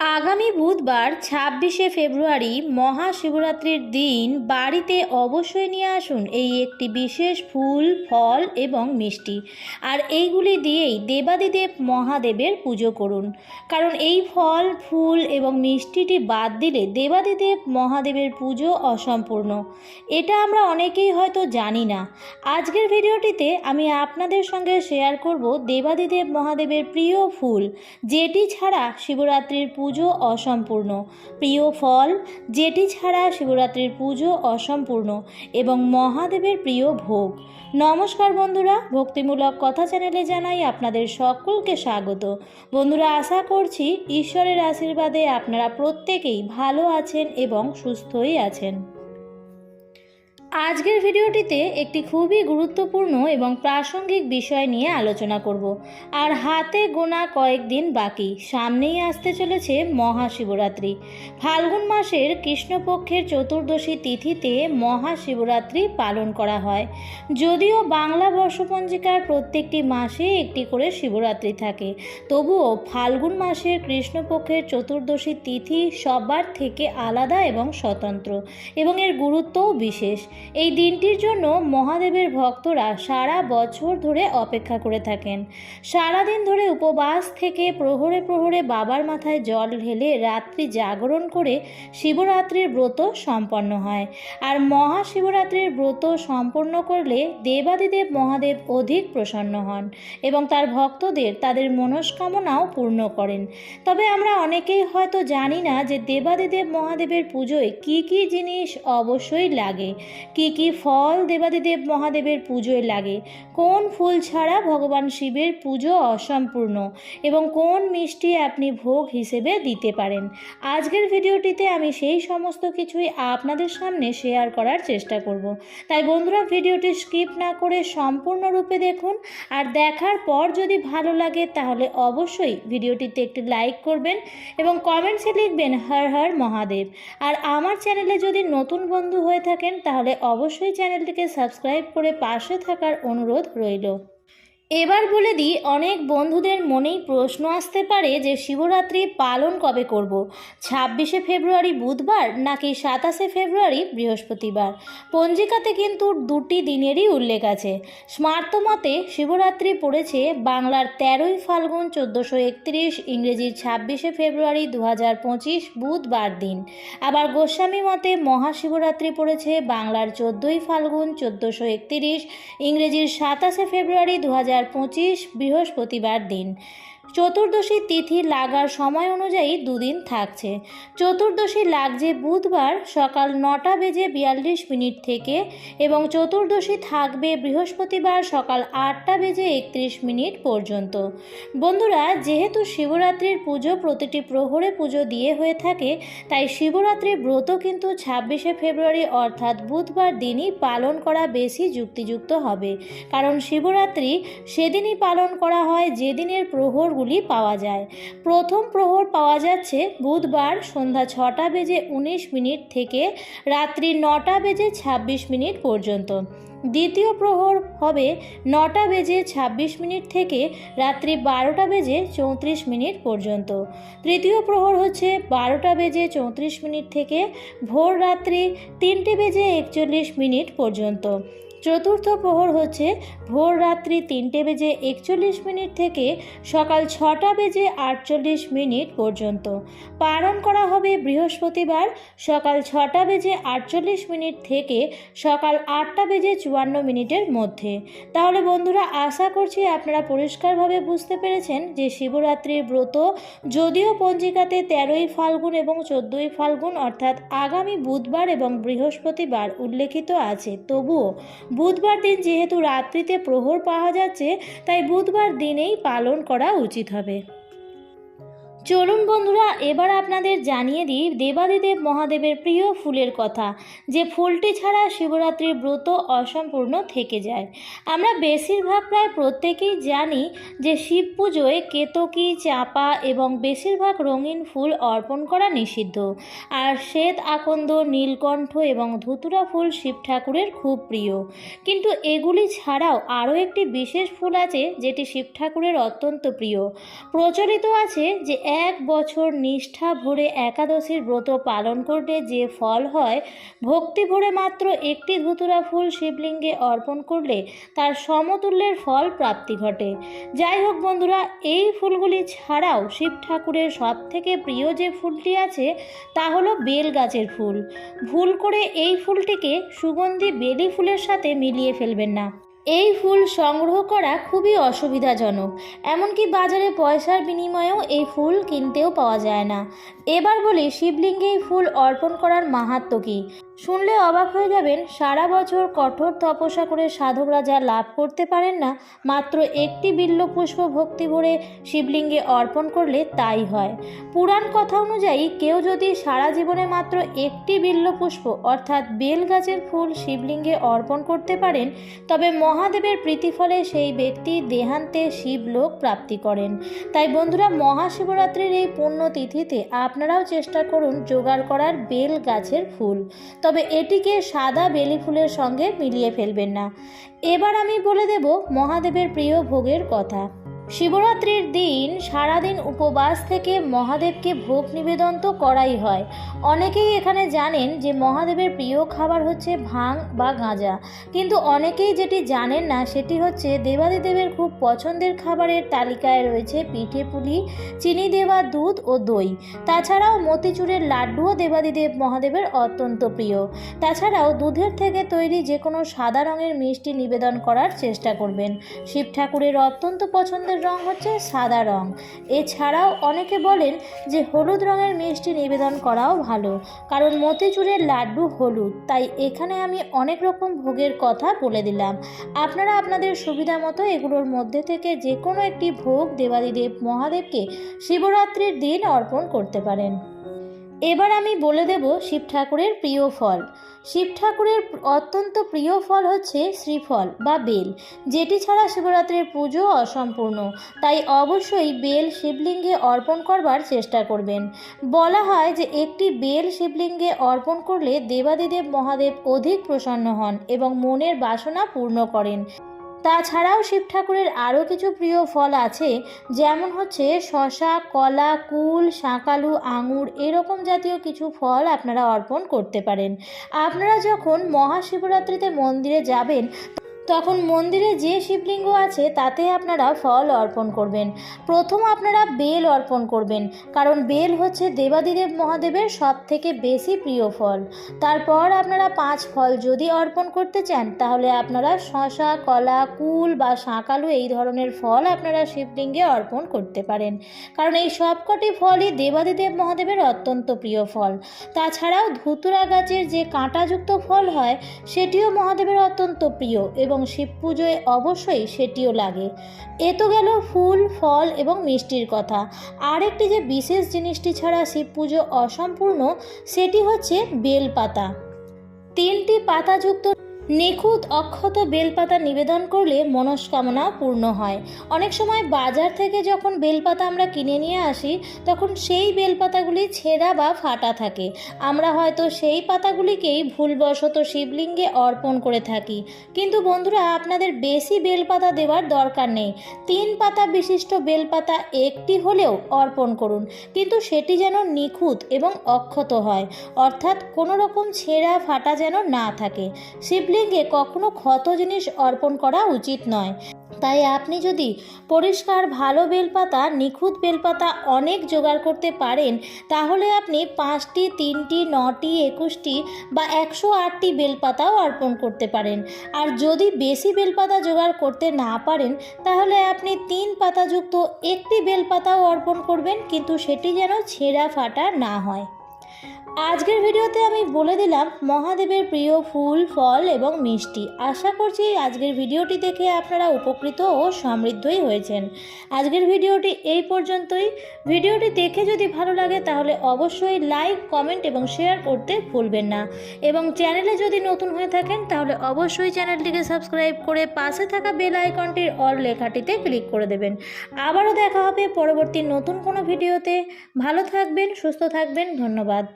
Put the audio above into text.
আগামী বুধবার ছাব্বিশে ফেব্রুয়ারি মহাশিবরাত্রির দিন বাড়িতে অবশ্যই নিয়ে আসুন এই একটি বিশেষ ফুল, ফল এবং মিষ্টি। আর এইগুলি দিয়েই দেবাদিদেব মহাদেবের পুজো করুন। কারণ এই ফল, ফুল এবং মিষ্টিটি বাদ দিলে দেবাদিদেব মহাদেবের পুজো অসম্পূর্ণ। এটা আমরা অনেকেই হয়তো জানি না। আজকের ভিডিওটিতে আমি আপনাদের সঙ্গে শেয়ার করব দেবাদিদেব মহাদেবের প্রিয় ফুল, যেটি ছাড়া শিবরাত্রির পুজো অসম্পূর্ণ। প্রিয় ফল, যেটি ছাড়া শিবরাত্রির পুজো অসম্পূর্ণ এবং মহাদেবের প্রিয় ভোগ। নমস্কার বন্ধুরা, ভক্তিমূলক কথা চ্যানেলে জানাই আপনাদের সকলকে স্বাগত। বন্ধুরা, আশা করছি ঈশ্বরের আশীর্বাদে আপনারা প্রত্যেকেই ভালো আছেন এবং সুস্থই আছেন। আজকের ভিডিওটিতে একটি খুবই গুরুত্বপূর্ণ এবং প্রাসঙ্গিক বিষয় নিয়ে আলোচনা করব। আর হাতে গোনা কয়েকদিন বাকি, সামনেই আসতে চলেছে মহাশিবরাত্রি। ফাল্গুন মাসের কৃষ্ণপক্ষের চতুর্দশী তিথিতে মহাশিবরাত্রি পালন করা হয়। যদিও বাংলা বর্ষপঞ্জিকার প্রত্যেকটি মাসে একটি করে শিবরাত্রি থাকে, তবুও ফাল্গুন মাসের কৃষ্ণপক্ষের চতুর্দশী তিথি সবার থেকে আলাদা এবং স্বতন্ত্র এবং এর গুরুত্বও বিশেষ। এই দিনটির জন্য মহাদেবের ভক্তরা সারা বছর ধরে অপেক্ষা করে থাকেন। সারাদিন ধরে উপবাস থেকে প্রহরে প্রহরে বাবার মাথায় জল ঢেলে রাত্রি জাগরণ করে শিবরাত্রির ব্রত সম্পন্ন হয়। আর মহাশিবরাত্রির ব্রত সম্পন্ন করলে দেবাদিদেব মহাদেব অধিক প্রসন্ন হন এবং তার ভক্তদের তাদের মনস্কামনাও পূর্ণ করেন। তবে আমরা অনেকেই হয়তো জানি না যে দেবাদিদেব মহাদেবের পুজোয় কি কি জিনিস অবশ্যই লাগে। কি কি ফল দেবাদিদেব মহাদেবের পুজোয় লাগে? কোন ফুল ছাড়া ভগবান শিবের পুজো অসম্পূর্ণ? এবং কোন মিষ্টি আপনি ভোগ হিসেবে দিতে পারেন? আজকের ভিডিওটিতে আমি সেই সমস্ত কিছুই আপনাদের সামনে শেয়ার করার চেষ্টা করব। তাই বন্ধুরা, ভিডিওটি স্কিপ না করে সম্পূর্ণরূপে দেখুন। আর দেখার পর যদি ভালো লাগে, তাহলে অবশ্যই ভিডিওটিতে একটি লাইক করবেন এবং কমেন্টসে লিখবেন, হর হর মহাদেব। আর আমার চ্যানেলে যদি নতুন বন্ধু হয়ে থাকেন, তাহলে অবশ্যই চ্যানেলটিকে সাবস্ক্রাইব করে পাশে থাকার অনুরোধ রইল। এবার বলে দিই, অনেক বন্ধুদের মনেই প্রশ্ন আসতে পারে যে শিবরাত্রি পালন কবে করব। ছাব্বিশে ফেব্রুয়ারি বুধবার নাকি সাতাশে ফেব্রুয়ারি বৃহস্পতিবার? পঞ্জিকাতে কিন্তু দুটি দিনেরই উল্লেখ আছে। স্মার্ত মতে শিবরাত্রি পড়েছে বাংলার তেরোই ফাল্গুন চোদ্দোশো একত্রিশ ইংরেজির ছাব্বিশে ফেব্রুয়ারি দু হাজার পঁচিশ বুধবার দিন। আবার গোস্বামী মতে মহাশিবরাত্রি পড়েছে বাংলার চোদ্দোই ফাল্গুন চোদ্দোশো একত্রিশ ইংরেজির সাতাশে ফেব্রুয়ারি দু হাজার পঁচিশ বৃহস্পতিবার দিন। চতুর্দশী তিথি লাগার সময় অনুযায়ী দুদিন থাকছে। চতুর্দশী লাগছে বুধবার সকাল নটা বেজে বিয়াল্লিশ মিনিট থেকে এবং চতুর্দশী থাকবে বৃহস্পতিবার সকাল আটটা বেজে একত্রিশ মিনিট পর্যন্ত। বন্ধুরা, যেহেতু শিবরাত্রির পুজো প্রতিটি প্রহরে পুজো দিয়ে হয়ে থাকে, তাই শিবরাত্রির ব্রত কিন্তু ছাব্বিশে ফেব্রুয়ারি অর্থাৎ বুধবার দিনই পালন করা বেশি যুক্তিযুক্ত হবে। কারণ শিবরাত্রি সেদিনই পালন করা হয়, যেদিনের প্রহরগুলি পাওয়া যায়। প্রথম প্রহর পাওয়া যাচ্ছে বুধবার সন্ধ্যা ছটা বেজে উনিশ মিনিট থেকে রাত্রি নটা বেজে ছাব্বিশ মিনিট পর্যন্ত। দ্বিতীয় প্রহর হবে নটা বেজে ছাব্বিশ মিনিট থেকে রাত্রি বারোটা বেজে চৌত্রিশ মিনিট পর্যন্ত। তৃতীয় প্রহর হচ্ছে বারোটা বেজে চৌত্রিশ মিনিট থেকে ভোর রাত্রি তিনটে বেজে একচল্লিশ মিনিট পর্যন্ত। চতুর্থ প্রহর হচ্ছে ভোর রাত্রি তিনটে বেজে একচল্লিশ মিনিট থেকে সকাল ছটা বেজে আটচল্লিশ মিনিট পর্যন্ত। পালন করা হবে বৃহস্পতিবার সকাল ছটা বেজে আটচল্লিশ মিনিট থেকে সকাল আটটা বেজে চুয়ান্ন মিনিটের মধ্যে। তাহলে বন্ধুরা, আশা করছি আপনারা পরিষ্কারভাবে বুঝতে পেরেছেন যে শিবরাত্রির ব্রত যদিও পঞ্জিকাতে তেরোই ফাল্গুন এবং চোদ্দোই ফাল্গুন অর্থাৎ আগামী বুধবার এবং বৃহস্পতিবার উল্লেখিত আছে, তবুও বুধবার দিন যেহেতু রাত্রিতে প্রহর পাওয়া যাচ্ছে তাই বুধবার দিনেই পালন করা উচিত হবে। চলুন বন্ধুরা, এবার আপনাদের জানিয়ে দিই দেবাদিদেব মহাদেবের প্রিয় ফুলের কথা। যে ফুলটি ছাড়া শিবরাত্রির ব্রত অসম্পূর্ণ থেকে যায়। আমরা বেশিরভাগ প্রায় প্রত্যেকেই জানি যে শিব পুজোয় কেতকী, চাপা এবং বেশিরভাগ রঙিন ফুল অর্পণ করা নিষিদ্ধ। আর শ্বেত আকন্দ, নীলকণ্ঠ এবং ধুতুরা ফুল শিব ঠাকুরের খুব প্রিয়। কিন্তু এগুলি ছাড়াও আরও একটি বিশেষ ফুল আছে যেটি শিব ঠাকুরের অত্যন্ত প্রিয়। প্রচলিত আছে যে এক বছর নিষ্ঠা ভরে একাদশীর ব্রত পালন করলে যে ফল হয়, ভক্তি ভরে মাত্র একটি ধুতুরা ফুল শিবলিঙ্গে অর্পণ করলে তার সমতুল্যের ফল প্রাপ্তি ঘটে। যাই হোক বন্ধুরা, এই ফুলগুলি ছাড়াও শিব ঠাকুরের সবথেকে প্রিয় যে ফুলটি আছে, তা হলো বেল গাছের ফুল। ভুল করে এই ফুলটিকে সুগন্ধি বেলি ফুলের সাথে মিলিয়ে ফেলবেন না। এই ফুল সংগ্রহ করা খুবই অসুবিধাজনক, এমনকি বাজারে পয়সার বিনিময়েও এই ফুল কিনতেও পাওয়া যায় না। এবার বলি শিবলিঙ্গে এই ফুল অর্পণ করার মাহাত্ম কী? শুনলে অবাক হয়ে যাবেন, সারা বছর কঠোর তপস্যা করে সাধকরা যা লাভ করতে পারেন না, মাত্র একটি বিল্ল পুষ্প ভক্তি ভরে শিবলিঙ্গে অর্পণ করলে তাই হয়। পুরাণ কথা অনুযায়ী কেউ যদি সারা জীবনে মাত্র একটি বিল্ল পুষ্প অর্থাৎ বেল গাছের ফুল শিবলিঙ্গে অর্পণ করতে পারেন, তবে মহাদেবের প্রীতিফলে সেই ব্যক্তি দেহান্তে শিবলোক প্রাপ্তি করেন। তাই বন্ধুরা, মহাশিবরাত্রির এই পুণ্যতিথিতে আপনারাও চেষ্টা করুন জোগাড় করার বেল গাছের ফুল। তবে এটিকে সাদা বেলি ফুলের সঙ্গে মিলিয়ে ফেলবেন না। এবার আমি বলে দেব মহাদেবের প্রিয় ভোগের কথা। শিবরাত্রির দিন সারাদিন উপবাস থেকে মহাদেবকে ভোগ নিবেদন তো করাই হয়। অনেকেই এখানে জানেন যে মহাদেবের প্রিয় খাবার হচ্ছে ভাং বা গাঁজা। কিন্তু অনেকেই যেটি জানেন না, সেটি হচ্ছে দেবাদিদেবের খুব পছন্দের খাবারের তালিকায় রয়েছে পিঠে পুলি, চিনি দেওয়া দুধ ও দই। তাছাড়াও মতিচুরের লাড্ডুও দেবাদিদেব মহাদেবের অত্যন্ত প্রিয়। তাছাড়াও দুধের থেকে তৈরি যে কোনো সাদা রঙের মিষ্টি নিবেদন করার চেষ্টা করবেন। শিব ঠাকুরের অত্যন্ত পছন্দের রং হচ্ছে সাদা রং। এছাড়াও অনেকে বলেন যে হলুদ রঙের মিষ্টি নিবেদন করাও ভালো, কারণ মতিচুরের লাড্ডু হলুদ। তাই এখানে আমি অনেক রকম ভোগের কথা বলে দিলাম। আপনারা আপনাদের সুবিধা মতো এগুলোর মধ্যে থেকে যে কোনো একটি ভোগ দেবাদিদেব মহাদেবকে শিবরাত্রির দিন অর্পণ করতে পারেন। এবার আমি বলে দেব শিব ঠাকুরের প্রিয় ফল। শিব ঠাকুরের অত্যন্ত প্রিয় ফল হচ্ছে শ্রীফল বা বেল। যেটি ছাড়া শিবরাত্রির পুজো অসম্পূর্ণ। তাই অবশ্যই বেল শিবলিঙ্গে অর্পণ করবার চেষ্টা করবেন। বলা হয় যে একটি বেল শিবলিঙ্গে অর্পণ করলে দেবাদিদেব মহাদেব অধিক প্রসন্ন হন এবং মনের বাসনা পূর্ণ করেন। তাছাড়াও শিব ঠাকুরের আরও কিছু প্রিয় ফল আছে, যেমন হচ্ছে শশা, কলা, কুল, শাঁকালু, আঙুর, এরকম জাতীয় কিছু ফল আপনারা অর্পণ করতে পারেন। আপনারা যখন মহাশিবরাত্রিতে মন্দিরে যাবেন তখন মন্দিরে যে শিবলিঙ্গ আছে, তাতে আপনারা ফল অর্পণ করবেন। প্রথম আপনারা বেল অর্পণ করবেন, কারণ বেল হচ্ছে দেবাদিদেব মহাদেবের সব থেকে বেশি প্রিয় ফল। তারপর আপনারা পাঁচ ফল যদি অর্পণ করতে চান, তাহলে আপনারা শশা, কলা, কুল বা শাঁকালু এই ধরনের ফল আপনারা শিবলিঙ্গে অর্পণ করতে পারেন। কারণ এই সবকটি ফলই দেবাদিদেব মহাদেবের অত্যন্ত প্রিয় ফল। তাছাড়াও ধুতুরা গাছের যে কাঁটাযুক্ত ফল হয়, সেটিও মহাদেবের অত্যন্ত প্রিয় এবং শিব পুজোয় অবশ্যই সেটিও লাগে। এ তো গেল ফুল, ফল এবং মিষ্টির কথা। আরেকটি যে বিশেষ জিনিসটি ছাড়া শিব পুজো অসম্পূর্ণ, সেটি হচ্ছে বেলপাতা। তিনটি পাতাযুক্ত নিখুঁত অক্ষত বেলপাতা নিবেদন করলে মনস্কামনা পূর্ণ হয়। অনেক সময় বাজার থেকে যখন বেলপাতা আমরা কিনে নিয়ে আসি, তখন সেই বেলপাতাগুলি ছেঁড়া বা ফাটা থাকে। আমরা হয়তো সেই পাতাগুলিকেই ভুলবশত শিবলিঙ্গে অর্পণ করে থাকি। কিন্তু বন্ধুরা, আপনাদের বেশি বেলপাতা দেওয়ার দরকার নেই। তিন পাতা বিশিষ্ট বেলপাতা একটি হলেও অর্পণ করুন, কিন্তু সেটি যেন নিখুঁত এবং অক্ষত হয়। অর্থাৎ কোনো রকম ছেঁড়া ফাটা যেন না থাকে। শিবলিঙ্গে কখনো ক্ষত জিনিস অর্পণ করা উচিত নয়। তাই আপনি যদি পরিষ্কার ভালো বেলপাতা, নিখুঁত বেলপাতা অনেক জোগাড় করতে পারেন, তাহলে আপনি পাঁচটি, তিনটি, নটি, একুশটি বা একশো আটটি বেলপাতাও অর্পণ করতে পারেন। আর যদি বেশি বেলপাতা জোগাড় করতে না পারেন, তাহলে আপনি তিন পাতাযুক্ত একটি বেলপাতাও অর্পণ করবেন, কিন্তু সেটি যেন ছেঁড়া ফাটা না হয়। আজকের ভিডিওতে আমি বলে দিলাম মহাদেবের প্রিয় ফুল, ফল এবং মিষ্টি। আশা করছি আজকের ভিডিওটি দেখে আপনারা উপকৃত ও সমৃদ্ধই হয়েছেন। আজকের ভিডিওটি এই পর্যন্তই। ভিডিওটি দেখে যদি ভালো লাগে তাহলে অবশ্যই লাইক, কমেন্ট এবং শেয়ার করতে ভুলবেন না। এবং চ্যানেলে যদি নতুন হয়ে থাকেন তাহলে অবশ্যই চ্যানেলটিকে সাবস্ক্রাইব করে পাশে থাকা বেল আইকনটির অল লেখাটিতে ক্লিক করে দেবেন। আবারও দেখা হবে পরবর্তী নতুন কোনো ভিডিওতে। ভালো থাকবেন, সুস্থ থাকবেন, ধন্যবাদ।